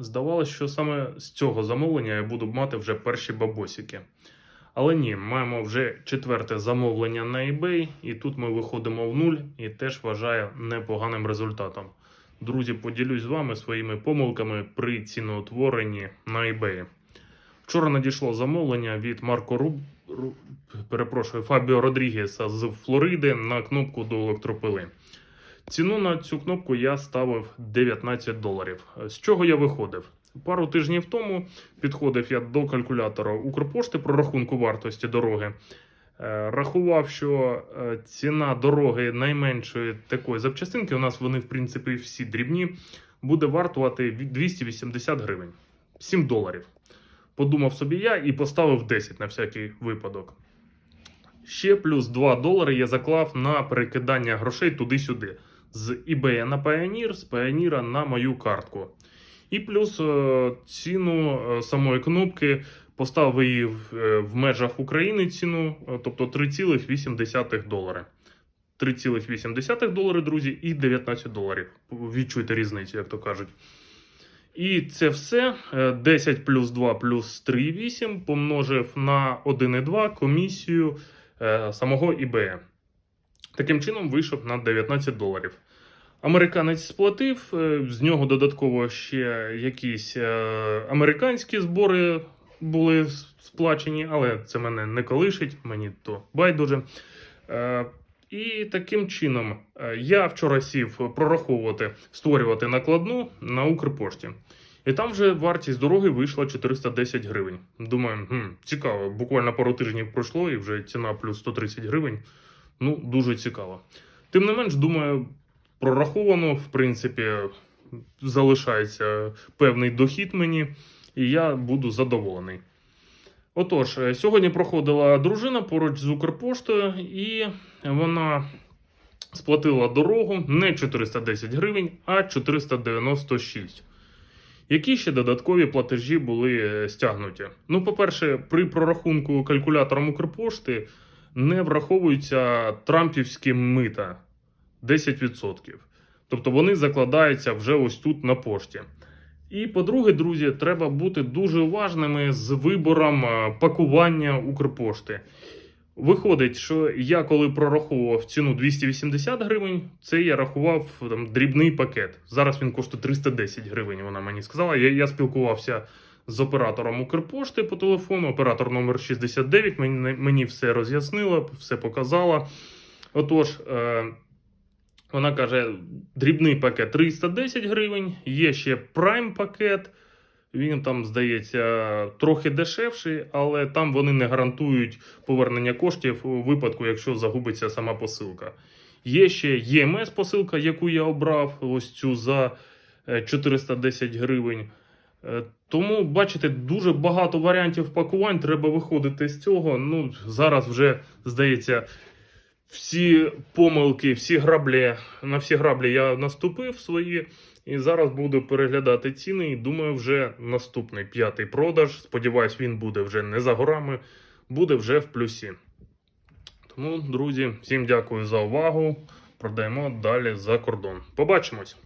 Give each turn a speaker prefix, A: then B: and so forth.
A: Здавалося, що саме з цього замовлення я буду мати вже перші бабосики. Але ні, маємо вже четверте замовлення на eBay, і тут ми виходимо в нуль і теж вважаю непоганим результатом. Друзі, поділюсь з вами своїми помилками при ціноутворенні на eBay. Вчора надійшло замовлення від Марко Руб... Ру... перепрошую, Фабіо Родрігеса з Флориди на кнопку до електропили. Ціну на цю кнопку я ставив 19 доларів. З чого я виходив? Пару тижнів тому підходив я до калькулятора Укрпошти про рахунку вартості дороги. Е, Рахував, що е, ціна дороги найменшої такої запчастинки, у нас вони в принципі всі дрібні, буде вартувати 280 гривень 7 доларів. Подумав собі я і поставив 10 на всякий випадок. Ще плюс 2 долари я заклав на перекидання грошей туди-сюди. З eBay на Payoneer, з Payoneer на мою картку. І плюс е, ціну е, самої кнопки поставив її в, е, межах України ціну, тобто 3,8 долари. 3,8 долари, друзі, і 19 доларів. Відчуйте різницю, як то кажуть. І це все е, 10 плюс 2 плюс 3,8 помножив на 1,2 комісію самого eBay. Таким чином вийшов на 19 доларів. Американець сплатив, е, з нього додатково ще якісь е, американські збори були сплачені, але це мене не колишить, мені то байдуже. Е, І таким чином я вчора сів прораховувати, створювати накладну на Укрпошті. І там вже вартість дороги вийшла 410 гривень. Думаю, хм, цікаво, буквально пару тижнів пройшло і вже ціна плюс 130 гривень. Ну, дуже цікаво. Тим не менш, думаю, прораховано, в принципі, залишається певний дохід мені, і я буду задоволений. Отож, е, сьогодні проходила дружина поруч з Укрпоштою, і вона сплатила дорогу не 410 гривень, а 496. Які ще додаткові платежі були е, стягнуті? Ну, по-перше, при прорахунку калькулятором Укрпошти не враховуються трампівські мита 10%. Тобто вони закладаються вже ось тут на пошті. І по-друге, друзі, треба бути дуже уважними з вибором е, пакування Укрпошти. Виходить, що я коли прораховував ціну 280 гривень, це я рахував там дрібний пакет. Зараз він коштує 310 гривень. Вона мені сказала. Я, я спілкувався з оператором Укрпошти по телефону. Оператор номер 69 мені, мені все роз'яснила, все показала. Отож, е, вона каже: дрібний пакет 310 гривень, є ще прайм пакет. Він там, здається, трохи дешевший, але там вони не гарантують повернення коштів у випадку, якщо загубиться сама посилка. Є ще ЄМС посилка, яку я обрав, ось цю за е, 410 гривень. Е, Тому, бачите, дуже багато варіантів пакувань. Треба виходити з цього. Ну, зараз вже здається, всі помилки, всі граблі, на всі граблі я наступив свої. І зараз буду переглядати ціни. І думаю, вже наступний п'ятий продаж. Сподіваюсь, він буде вже не за горами, буде вже в плюсі. Тому, друзі, всім дякую за увагу. Продаємо далі за кордон. Побачимось!